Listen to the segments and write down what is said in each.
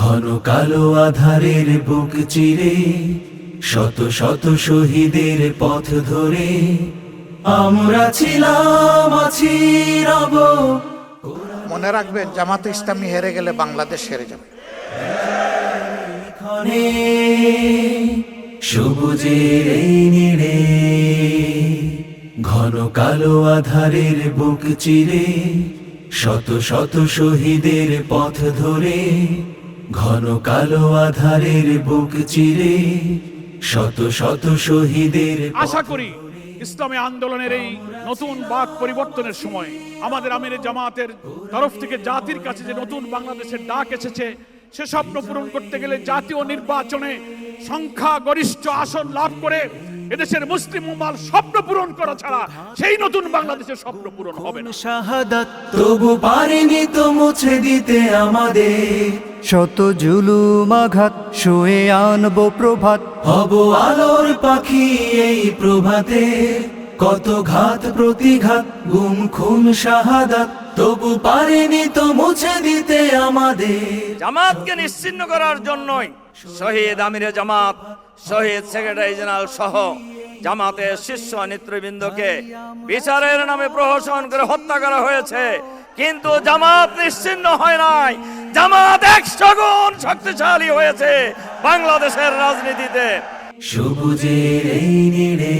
ঘন কালো আধারের বুক চিরে শত শত শহীদের পথ ধরে। আমরা ছিলাম আছি রব। মনে রাখবেন জামাত ইসলামী হেরে গেলে বাংলাদেশ হেরে যাবে। সবুজের এই নিড়ে ঘন কালো আধারের বুক চিরে শত শত শহীদের পথ ধরে। ঘন কালো আধারের বুক চিরে শত শত শহীদের আশা করি ইসলামী আন্দোলনের এই নতুন বাক পরিবর্তনের সময় আমাদের আমির জামাতের তরফ থেকে জাতির কাছে যে নতুন বাংলাদেশের ডাক এসেছে, সে স্বপ্ন পূরণ করতে গেলে জাতীয় নির্বাচনে সংখ্যা গরিষ্ঠ আসন লাভ করে এদেশের মুসলিম উম্মার স্বপ্ন পূরণ করা ছাড়া সেই নতুন বাংলাদেশের স্বপ্ন পূরণ হবে না। শাহাদাত তবু পারেনি তো মুছে দিতে আমাদের। শত জুলুম আঘাত শুয়ে আনব প্রভাত। হব আলোর পাখি এই প্রভাতে। কত ঘাত প্রতিঘাত গুম খুন শাহাদাত তবু পারেনি তো মুছে দিতে আমাদের। জামাতকে নিশ্চিন্ন করার জন্যই শহীদ আমিরে জামাত শহীদ সেক্রেটারি জেনারেল সহ জামাতের শীর্ষ নেতৃবৃন্দকে বিচারের নামে প্রহসন করে হত্যা করা হয়েছে। কিন্তু জামাত নিশ্চিন্ন হয় নাই। জামাত একশো গুণ শক্তিশালী হয়েছে বাংলাদেশের রাজনীতিতে। সবুজের এই নিড়ে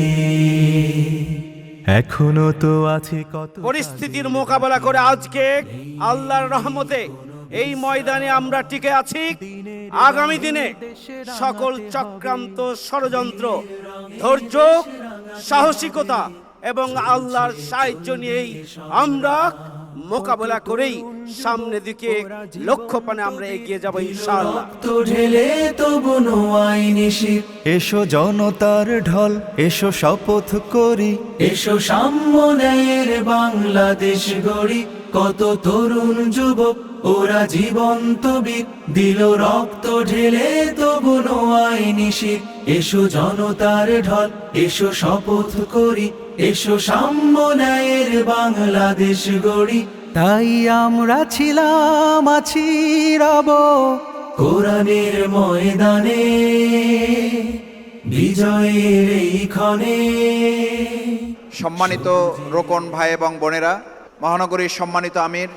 এখনও তো আছে কত পরিস্থিতির মোকাবেলা করে আজকে আল্লাহর রহমতে এই ময়দানে আমরা টিকে আছি। আগামী দিনে সকল চক্রান্ত ষড়যন্ত্র ধৈর্য সাহসিকতা এবং আল্লাহর সাহায্য নিয়েই আমরা মোকাবেলা করেই সামনে দিকে লক্ষ্য পানে আমরা এগিয়ে যাব ইনশাআল্লাহ। এসো জনতার ঢল এসো শপথ করি। এসো সাম্য ন্যায়ের বাংলাদেশ গড়ি। কত তরুণ যুবক ওরা জীবন্ত বীর দিল রক্ত ঢেলে তবু নোয়াই নিশিত এসো জনতার ঢল এসো শপথ করি এসো সাম্য ন্যায়ের বাংলাদেশ গড়ি। তাই আমরা ছিলাম আছি রব। কোরআনের ময়দানে বিজয়ের এই ক্ষণে। সম্মানিত রোকন ভাই এবং বোনেরা মহানগরীর সম্মানিত আমির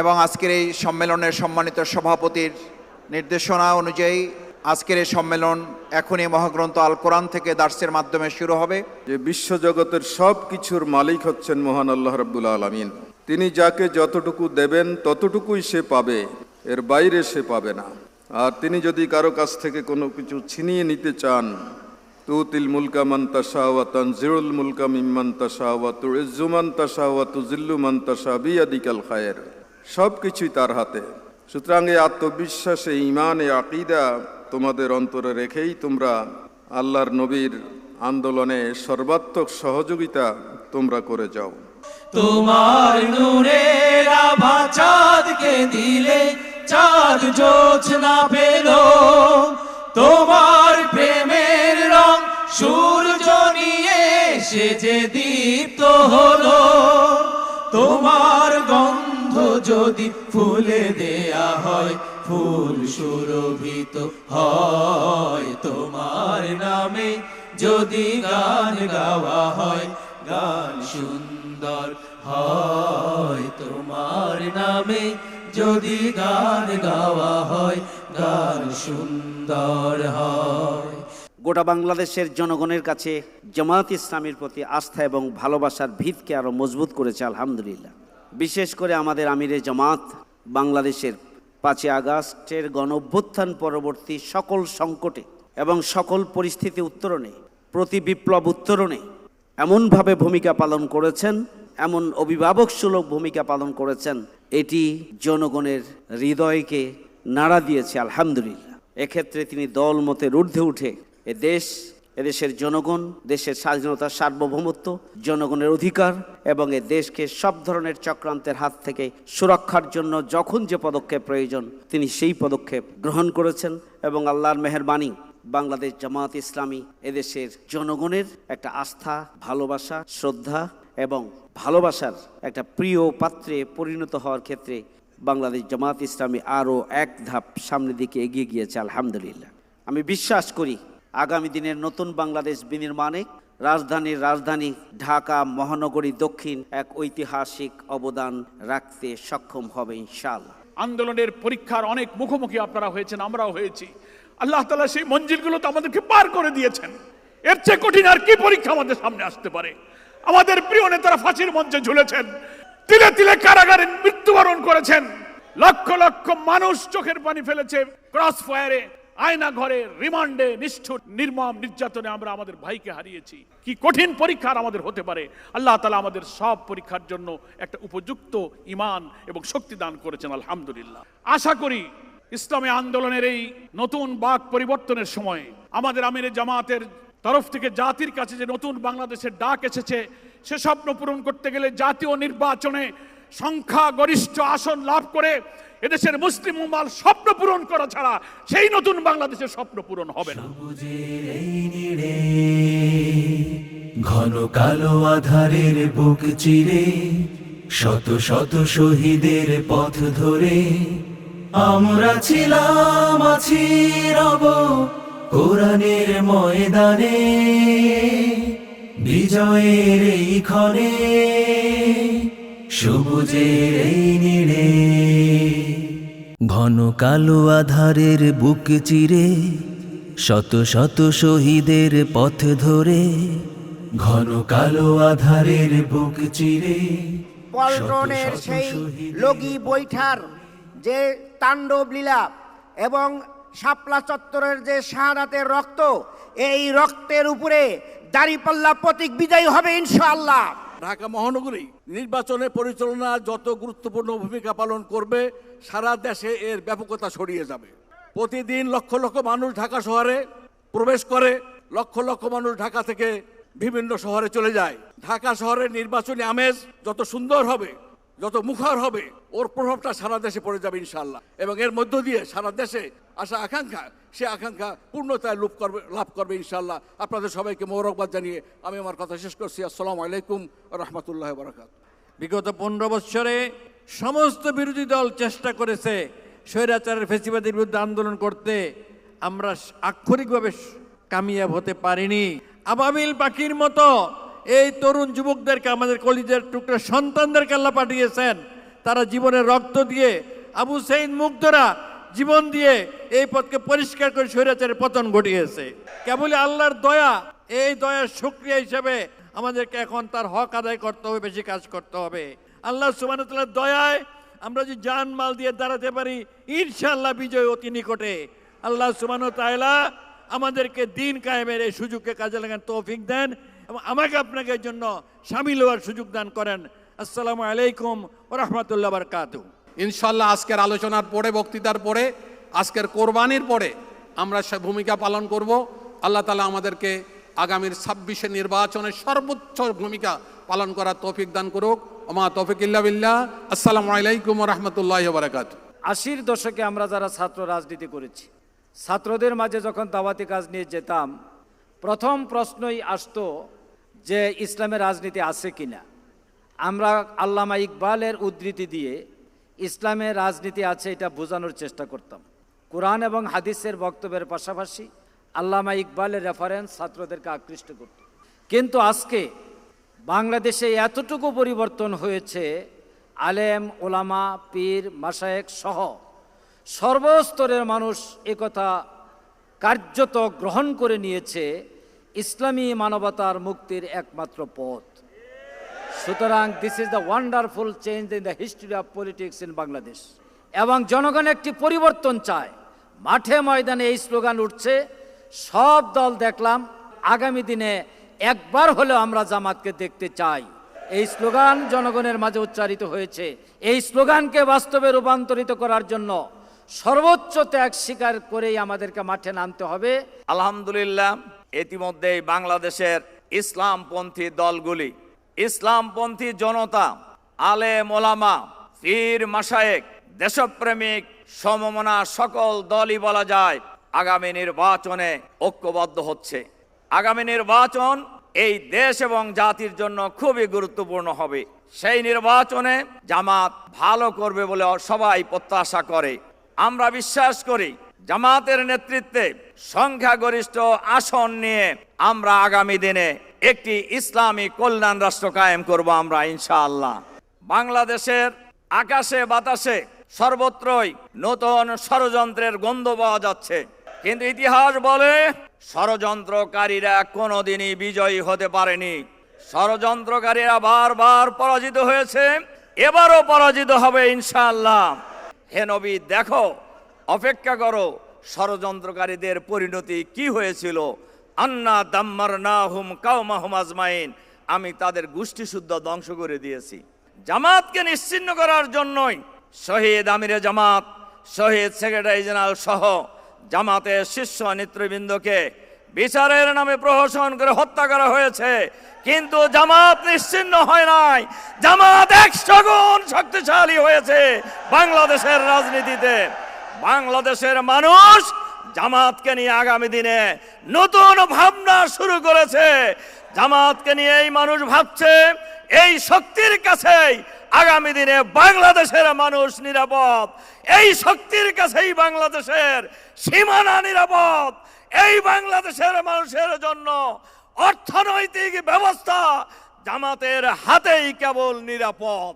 এবং আজকের এই সম্মেলনের সম্মানিত সভাপতির নির্দেশনা অনুযায়ী আজকের এই সম্মেলন এখনই মহাগ্রন্থ আল কোরআন থেকে দার্সের মাধ্যমে শুরু হবে। যে বিশ্বজগতের সব কিছুর মালিক হচ্ছেন মহান আল্লাহ রাব্বুল আলামিন। তিনি যাকে যতটুকু দেবেন, ততটুকুই সে পাবে, এর বাইরে সে পাবে না। আর তিনি যদি কারও কাছ থেকে কোনো কিছু ছিনিয়ে নিতে চান, তুতিল মুলকা মান তাশাওয়া তানজিউল মুলকা মিম্মান তাশাওয়া তুইজ্জু মান তাশাওয়া তুজিল্লু মান তাশা বিয়াদিকাল খায়ের। সব কিছুই তার হাতে। সুতরাং এই আত্মবিশ্বাসে ইমান এ আকিদা তোমাদের অন্তরে রেখেই তোমরা আল্লাহর নবীর আন্দোলনে সর্বাত্মক সহযোগিতা তোমরা করে যাও। তোমার নূরের আভা চাঁদকে দিলে চাঁদ জোছনা পেল। তোমার প্রেমের রং সূর্য নিয়ে সে যে দীপ্ত হলো। তোমার যদি ফুলে দেয়া হয়, ফুল সুরভিত হয় তোমার নামে। যদি গান গাওয়া হয়, গান সুন্দর হয় তোমার নামে। যদি গান গাওয়া হয়, গান সুন্দর হয়। গোটা বাংলাদেশের জনগণের কাছে জামাত ইসলামের প্রতি আস্থা এবং ভালোবাসার ভিতকে আরও মজবুত করেছে, আলহামদুলিল্লাহ। বিশেষ করে আমাদের আমিরে জামাত বাংলাদেশের পাঁচই আগস্টের গণ অভ্যুত্থান পরবর্তী সকল সংকটে এবং সকল পরিস্থিতি উত্তরণে, প্রতি বিপ্লব উত্তরণে এমনভাবে ভূমিকা পালন করেছেন, এমন অভিভাবক সুলভ ভূমিকা পালন করেছেন, এটি জনগণের হৃদয়কে নাড়া দিয়েছে, আলহামদুলিল্লাহ। এক্ষেত্রে তিনি দল মতে ঊর্ধ্বে উঠে এ দেশ এদেশের জনগণ, দেশের স্বাধীনতার সার্বভৌমত্ব, জনগণের অধিকার এবং এ দেশকে সব ধরনের চক্রান্তের হাত থেকে সুরক্ষার জন্য যখন যে পদক্ষেপ প্রয়োজন, তিনি সেই পদক্ষেপ গ্রহণ করেছেন এবং আল্লাহর মেহরবানি বাংলাদেশ জামাত ইসলামী এদেশের জনগণের একটা আস্থা, ভালোবাসা, শ্রদ্ধা এবং ভালোবাসার একটা প্রিয় পাত্রে পরিণত হওয়ার ক্ষেত্রে বাংলাদেশ জামাত ইসলামী আরও এক ধাপ সামনের দিকে এগিয়ে গিয়েছে, আলহামদুলিল্লাহ। আমি বিশ্বাস করি আগামী দিনের নতুন বাংলাদেশ বিনির্মাণে রাজধানীর রাজধানী ঢাকা মহানগরী দক্ষিণ এক ঐতিহাসিক অবদান রাখতে সক্ষম হবে ইনশাআল্লাহ। আন্দোলনের পরীক্ষার অনেক মুখোমুখি আপনারা হয়েছেন, আমরাও হয়েছি। আল্লাহ তালা সেই মঞ্জিলগুলো তো আমাদেরকে পার করে দিয়েছেন। এর চেয়ে কঠিন আর কি পরীক্ষা আমাদের সামনে আসতে পারে? আমাদের প্রিয় নেতারা ফাঁসির মঞ্চে ঝুলেছেন, তিলে তিলে কারাগারে মৃত্যুবরণ করেছেন, লক্ষ লক্ষ মানুষ চোখের পানি ফেলেছে, ক্রস ফায়ারে আয়না ঘরে রিমান্ডে নিষ্ঠুর, নির্মম নির্যাতনে আমরা আমাদের ভাইকে হারিয়েছি। কি কঠিন পরীক্ষার আমাদের হতে পারে? আল্লাহ তালা আমাদের সব পরীক্ষার জন্য একটা উপযুক্ত ইমান এবং শক্তি দান করেছেন, আলহামদুলিল্লাহ। আশা করি ইসলামী আন্দোলনের এই নতুন বাক পরিবর্তনের সময় আমাদের আমিরে জামাতের তরফ থেকে জাতির কাছে যে নতুন বাংলাদেশের ডাক এসেছে, সে স্বপ্ন পূরণ করতে গেলে জাতীয় নির্বাচনে সংখ্যা গরিষ্ঠ আসন লাভ করে এদেশের মুসলিম উম্মার স্বপ্ন পূরণ করা ছাড়া সেই নতুন বাংলাদেশের স্বপ্ন পূরণ হবে না। ঘন কালো আধারের বুক চিরে, শত শত শহীদের পথ ধরে, আমরা ছিলাম, আছি রব কোরআনের ময়দানে, বিজয়ের এই ক্ষণে। সবুজের এই নীড়ে ঘন কালো আধারের বুক চিরে শত শত শহীদের পথ ধরে ঘন কালো আধারের বুক চিরে পল্টনের সেই লগি বৈঠার যে তাণ্ডব লীলা এবং শাপলা চত্বরের যে শাহাদাতের রক্ত এই রক্তের উপরে দাড়িপাল্লা প্রতীক বিজয়ী হবে ইনশাআল্লাহ। ঢাকা মহানগরী নির্বাচনে পরিচালনা যত গুরুত্বপূর্ণ ভূমিকা পালন করবে, সারা দেশে এর ব্যাপকতা ছড়িয়ে যাবে। প্রতিদিন লক্ষ লক্ষ মানুষ ঢাকা শহরে প্রবেশ করে, লক্ষ লক্ষ মানুষ ঢাকা থেকে বিভিন্ন শহরে চলে যায়। ঢাকা শহরের নির্বাচনী আমেজ যত সুন্দর হবে, যত মুখর হবে, ওর প্রভাবটা সারা দেশে পড়ে যাবে ইনশাল্লাহ এবং এর মধ্য দিয়ে সারা দেশে আসা আকাঙ্ক্ষা, সে আকাঙ্ক্ষা পূর্ণতায় লাভ করবে লাভ করবে ইনশাল্লাহ আপনাদের সবাইকে মোরকবাদ জানিয়ে আমি আমার কথা শেষ করছি। আসসালামু আলাইকুম রহমতুল্লাহ বরাকাত বিগত পনেরো বৎসরে সমস্ত বিরোধী দল চেষ্টা করেছে স্বৈরাচারের ফেসিবাদের বিরুদ্ধে আন্দোলন করতে। আমরা আক্ষরিকভাবে কামিয়াব হতে পারিনি। আবাবিল পাখির মতো এই তরুণ যুবকদেরকে আমাদের কলিজের টুকরো সন্তানদেরকে আল্লাহ পাঠিয়েছেন। তারা জীবনের রক্ত দিয়ে আবু সেইন মুগ্ধরা জীবন দিয়ে এই পথকে পরিষ্কার করে স্বৈরাচারের পতন ঘটিয়েছে। কেবলই আল্লাহর দয়া, এই দয়ার সুক্রিয়া হিসেবে আমাদেরকে এখন তার হক আদায় করতে হবে, বেশি কাজ করতে হবে। আল্লাহ সুবাহতাল্লাহ দয়ায় আমরা যদি জান মাল দিয়ে দাঁড়াতে পারি ইনশাল্লাহ বিজয় অতি নিকটে। আল্লাহ সুবাহ আমাদেরকে দিন কায়েমের এই সুযোগকে কাজে লাগান তৌফিক দেন এবং আমাকে আপনাকে জন্য সামিল হওয়ার সুযোগ দান করেন। আসসালামু আলাইকুম রহমতুল্লাহ বারকাতু ইনশাল্লাহ আজকের আলোচনার পরে, বক্তৃতার পরে, আজকের কোরবানির পরে আমরা সে ভূমিকা পালন করব। আল্লাহ তালা আমাদেরকে আগামীর ছাব্বিশে নির্বাচনে সর্বোচ্চ ভূমিকা পালন করার তৌফিক দান করুক। ওমা তৌফিক বিল্লাহ। আসসালামু আলাইকুম রহমতুল্লাহ বারাকাত আশির দশকে আমরা যারা ছাত্র রাজনীতি করেছি, ছাত্রদের মাঝে যখন দাওয়াতি কাজ নিয়ে যেতাম, প্রথম প্রশ্নই আসতো যে ইসলামের রাজনীতি আছে কিনা। আমরা আল্লামা ইকবালের উদ্ধৃতি দিয়ে ইসলামের রাজনীতি আছে, এটা বোঝানোর চেষ্টা করতাম। কোরআন এবং হাদিসের বক্তব্যের পাশাপাশি আল্লামা ইকবালের রেফারেন্স ছাত্রদেরকে আকৃষ্ট করত। কিন্তু আজকে বাংলাদেশে এতটুকু পরিবর্তন হয়েছে, আলেম, ওলামা, পীর মাসায়েক সহ সর্বস্তরের মানুষ একথা কার্যত গ্রহণ করে নিয়েছে, ইসলামী মানবতার মুক্তির একমাত্র পথ। সুতরাং this is the wonderful change in the history of politics in Bangladesh এবং জনগণ একটি পরিবর্তন চায়। মাঠে ময়দানে এই স্লোগান উঠছে, সব দল দেখলাম আগামী দিনে একবার হলেও আমরা জামাতকে দেখতে চাই। এই স্লোগান জনগণের মাঝে উচ্চারিত হয়েছে। এই স্লোগানকে বাস্তবে রূপান্তরিত করার জন্য সর্বোচ্চ ত্যাগ স্বীকার করেই আমাদেরকে মাঠে নামতে হবে। আলহামদুলিল্লাহ, ইতিমধ্যেই বাংলাদেশের ইসলামপন্থী দলগুলি ইসলামপন্থী জনতা আলে মোলামা পীর মাসায়েক দেশপ্রেমিক, সমমনা সকল দলই বলা যায়, আগামী নির্বাচনে ঐক্যবদ্ধ হচ্ছে। আগামী নির্বাচন এই দেশ এবং জাতির জন্য খুবই গুরুত্বপূর্ণ হবে। সেই নির্বাচনে জামাত ভালো করবে বলে সবাই প্রত্যাশা করে। আমরা বিশ্বাস করি, জামাতের নেতৃত্বে সংখ্যাগরিষ্ঠ আসন নিয়ে আমরা আগামী দিনে একটি ইসলামী কল্যাণ রাষ্ট্র কায়েম করব আমরা, ইনশাআল্লাহ। বাংলাদেশের আকাশে বাতাসে সর্বত্রই নতুন ষড়যন্ত্রের গন্ধ পাওয়া যাচ্ছে। কিন্তু ইতিহাস বলে, ষড়যন্ত্রকারীরা কোনোদিনই বিজয়ী হতে পারেনি। ষড়যন্ত্রকারীরা বারবার পরাজিত হয়েছে, এবারও পরাজিত হবে, ইনশাআল্লাহ। হে নবী, দেখো, অপেক্ষা করো, ষড়যন্ত্রকারীদের পরিণতি কি হয়েছিল? আন্না দাম্মার না হুম আজমাইন। আমি তাদের গোষ্ঠী শুদ্ধ ধ্বংস করে দিয়েছি। জামাতকে নিশ্চিন্ন করার জন্যই শহীদ আমিরে জামাত, শহীদ সেক্রেটারি জেনারেল সহ জামাতের শীর্ষ নেতৃবৃন্দকে বিচারের নামে প্রহসন করে হত্যা করা হয়েছে। কিন্তু জামাত নিশ্চিন্ন হয় নাই। জামাত একশো গুণ শক্তিশালী হয়েছে বাংলাদেশের রাজনীতিতে। বাংলাদেশের মানুষ জামাতকে নিয়ে আগামী দিনে নতুন ভাবনা শুরু করেছে। জামাতকে নিয়ে এই মানুষ ভাবছে, এই শক্তির কাছেই আগামী দিনে বাংলাদেশের মানুষ নিরাপদ। এই শক্তির কাছেই বাংলাদেশের সীমানা নিরাপদ। এই বাংলাদেশের মানুষের জন্য অর্থনৈতিক ব্যবস্থা জামাতের হাতেই কেবল নিরাপদ।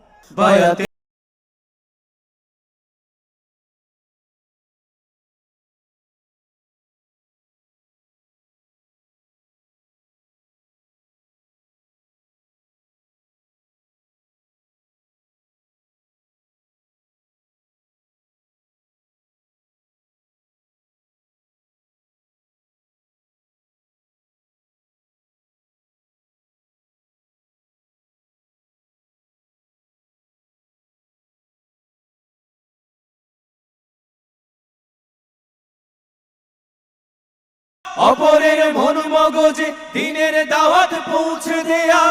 অপরের মন মগজে দিনের দাওয়াত পৌঁছে দেয়া।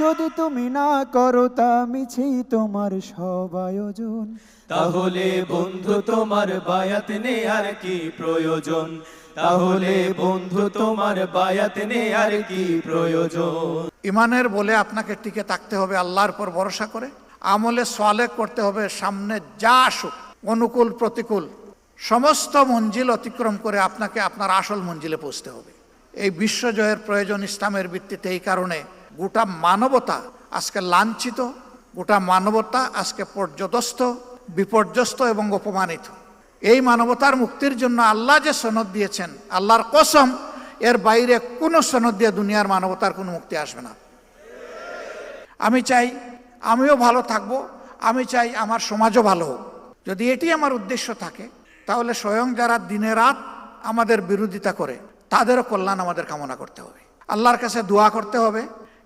যদি তুমি না করো তা মিছেই তোমার সব আয়োজন। তাহলে বন্ধু তোমার বায়াত নেয়ার কি প্রয়োজন। তাহলে বন্ধু তোমার বায়াত নেয়ার কি প্রয়োজন। ইমানের বলে আপনাকে টিকে থাকতে হবে আল্লাহর পর ভরসা করে। আমলে সোয়ালে করতে হবে সামনে যা আসুক অনুকূল প্রতিকূল। সমস্ত মঞ্জিল অতিক্রম করে আপনাকে আপনার আসল মঞ্জিলে পৌঁছতে হবে। এই বিশ্বজয়ের প্রয়োজন ইসলামের ভিত্তিতে এই কারণে গোটা মানবতা আজকে লাঞ্ছিত, গোটা মানবতা আজকে পর্যদস্ত, বিপর্যস্ত এবং অপমানিত। এই মানবতার মুক্তির জন্য আল্লাহ যে সনদ দিয়েছেন, আল্লাহর কসম, এর বাইরে কোনো সনদ দিয়ে দুনিয়ার মানবতার কোনো মুক্তি আসবে না। আমি চাই আমিও ভালো থাকব, আমি চাই আমার সমাজও ভালো হোক। যদি এটি আমার উদ্দেশ্য থাকে তাহলে স্বয়ং যারা দিনে রাত আমাদের বিরোধিতা করে, তাদেরও কল্যাণ আমাদের কামনা করতে হবে। আল্লাহর কাছে দোয়া করতে হবে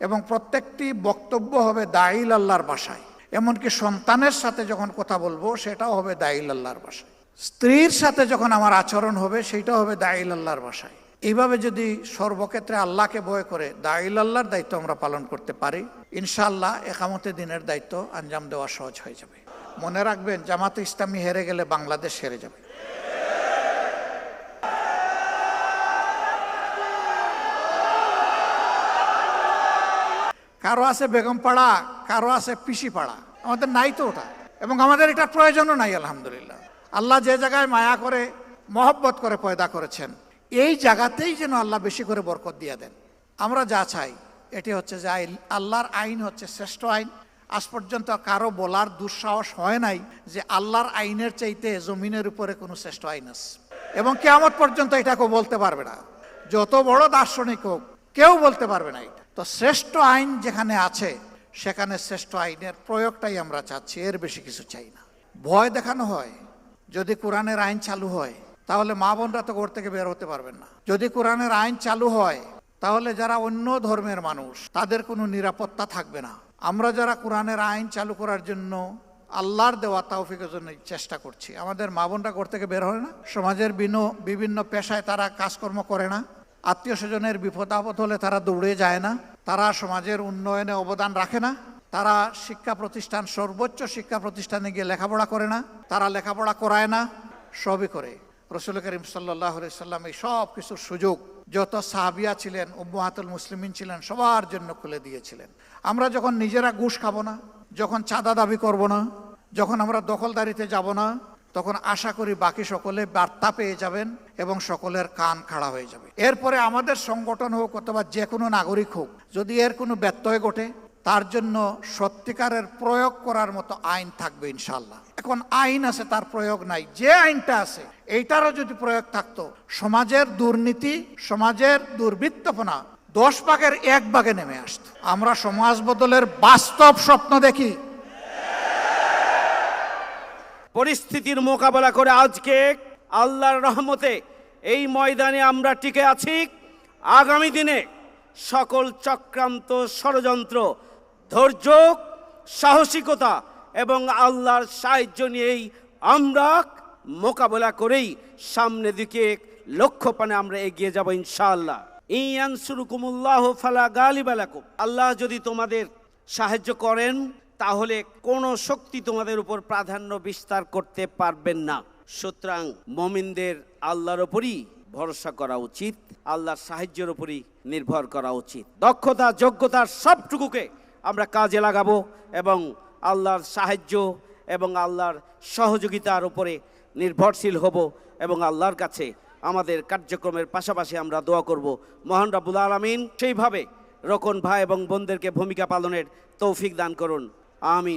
এবং প্রত্যেকটি বক্তব্য হবে দাইল আল্লাহর ভাষায় এমনকি সন্তানের সাথে যখন কথা বলব, সেটাও হবে দাইল আল্লাহর ভাষায় স্ত্রীর সাথে যখন আমার আচরণ হবে সেইটাও হবে দাইল আল্লাহর ভাষায় এইভাবে যদি সর্বক্ষেত্রে আল্লাহকে ভয় করে দাইল আল্লাহর দায়িত্ব আমরা পালন করতে পারি, ইনশাআল্লাহ একামতে দিনের দায়িত্ব আঞ্জাম দেওয়া সহজ হয়ে যাবে। মনে রাখবেন, জামাতে ইসলামী হেরে গেলে বাংলাদেশ হেরে যাবে। কারও আছে বেগমপাড়া, কারও আছে পিসিপাড়া, আমাদের নাই তো ওটা। এবং আমাদের এটা প্রয়োজনও নাই, আলহামদুলিল্লাহ। আল্লাহ যে জায়গায় মায়া করে, মহব্বত করে পয়দা করেছেন, এই জায়গাতেই যেন আল্লাহ বেশি করে বরকত দিয়ে দেন। আমরা যা চাই, এটি হচ্ছে যে আল্লাহর আইন হচ্ছে শ্রেষ্ঠ আইন। আজ পর্যন্ত কারও বলার দুঃসাহস হয় নাই যে আল্লাহর আইনের চাইতে জমিনের উপরে কোনো শ্রেষ্ঠ আইন আছে। এবং কেয়ামত পর্যন্ত এটা কেউ বলতে পারবে না। যত বড় দার্শনিক হোক, কেউ বলতে পারবে না এটা। তো শ্রেষ্ঠ আইন যেখানে আছে, সেখানে শ্রেষ্ঠ আইনের প্রয়োগটাই আমরা চাচ্ছি, এর বেশি কিছু চাই না। ভয় দেখানো হয়। যদি কোরআনের আইন চালু হয়, তাহলে মা বোনরা তো ঘর থেকে বের হতে পারবেন না। যদি কোরআনের আইন চালু হয় তাহলে যারা অন্য ধর্মের মানুষ, তাদের কোনো নিরাপত্তা থাকবে না। আমরা যারা কোরআনের আইন চালু করার জন্য আল্লাহর দেওয়া তৌফিকের জন্য চেষ্টা করছি। আমাদের মা বোনরা ঘর থেকে বের হয় না? সমাজের বিনো- বিভিন্ন পেশায় তারা কাজকর্ম করে না। আত্মীয় স্বজনের বিপদ আপদ হলে তারা দৌড়ে যায় না। তারা সমাজের উন্নয়নে অবদান রাখে না। তারা শিক্ষা প্রতিষ্ঠান, সর্বোচ্চ শিক্ষা প্রতিষ্ঠানে গিয়ে লেখাপড়া করে না। তারা লেখাপড়া করায় না। সবই করে। রসুল করিম সাল্লাহ সাল্লাম এই সব কিছুর সুযোগ যত সাহাবিয়া ছিলেন উম্মাহাতুল মুসলিমিন ছিলেন, সবার জন্য খুলে দিয়েছিলেন। আমরা যখন নিজেরা ঘুষ খাব না, যখন চাঁদা দাবি করব না, যখন আমরা দখলদারিতে যাব না, তখন আশা করি বাকি সকলে বার্তা পেয়ে যাবেন এবং সকলের কান খাড়া হয়ে যাবে। এরপরে আমাদের সংগঠন হোক অথবা যে কোনো নাগরিক হোক, যদি এর কোনো ব্যত্যয় ঘটে তার জন্য সত্যিকারের প্রয়োগ করার মতো আইন থাকবে ইনশাল্লাহ এখন আইন আছে, তার প্রয়োগ নাই। যে আইনটা আছে, এইটারও যদি প্রয়োগ থাকতো, সমাজের দুর্নীতি, সমাজের দুর্বৃত্তপনা দশ ভাগের এক ভাগে নেমে আসতো। আমরা সমাজ বদলের বাস্তব স্বপ্ন দেখি। পরিস্থিতির মোকাবেলা করে আজকে আল্লাহর রহমতে এই ময়দানে আমরা টিকে আছি। আগামী দিনে সকল চক্রান্ত ষড়যন্ত্র ধৈর্য, সাহসিকতা এবং আল্লাহর সাহায্য নিয়েই আমরা মোকাবেলা করেই সামনে দিকে লক্ষ্যপানে আমরা এগিয়ে যাব ইনশাআল্লাহ। ইয়ান সুরুকুমুল্লাহ ফালা গালিবালাকুম আল্লাহ যদি তোমাদের সাহায্য করেন, তাহলে কোনো শক্তি তোমাদের উপর প্রাধান্য বিস্তার করতে পারবেন না। সুতরাং মমিনদের আল্লাহর ওপরই ভরসা করা উচিত, আল্লাহর সাহায্যের উপরই নির্ভর করা উচিত। দক্ষতা, যোগ্যতার সবটুকুকে আমরা কাজে লাগাবো এবং আল্লাহর সাহায্য এবং আল্লাহর সহযোগিতার উপরে নির্ভরশীল হব এবং আল্লাহর কাছে আমাদের কার্যক্রমের পাশাপাশি আমরা দোয়া করব। মহান রাবুল আলমিন, সেইভাবে রকন ভাই এবং বোনদেরকে ভূমিকা পালনের তৌফিক দান করুন। আমিন।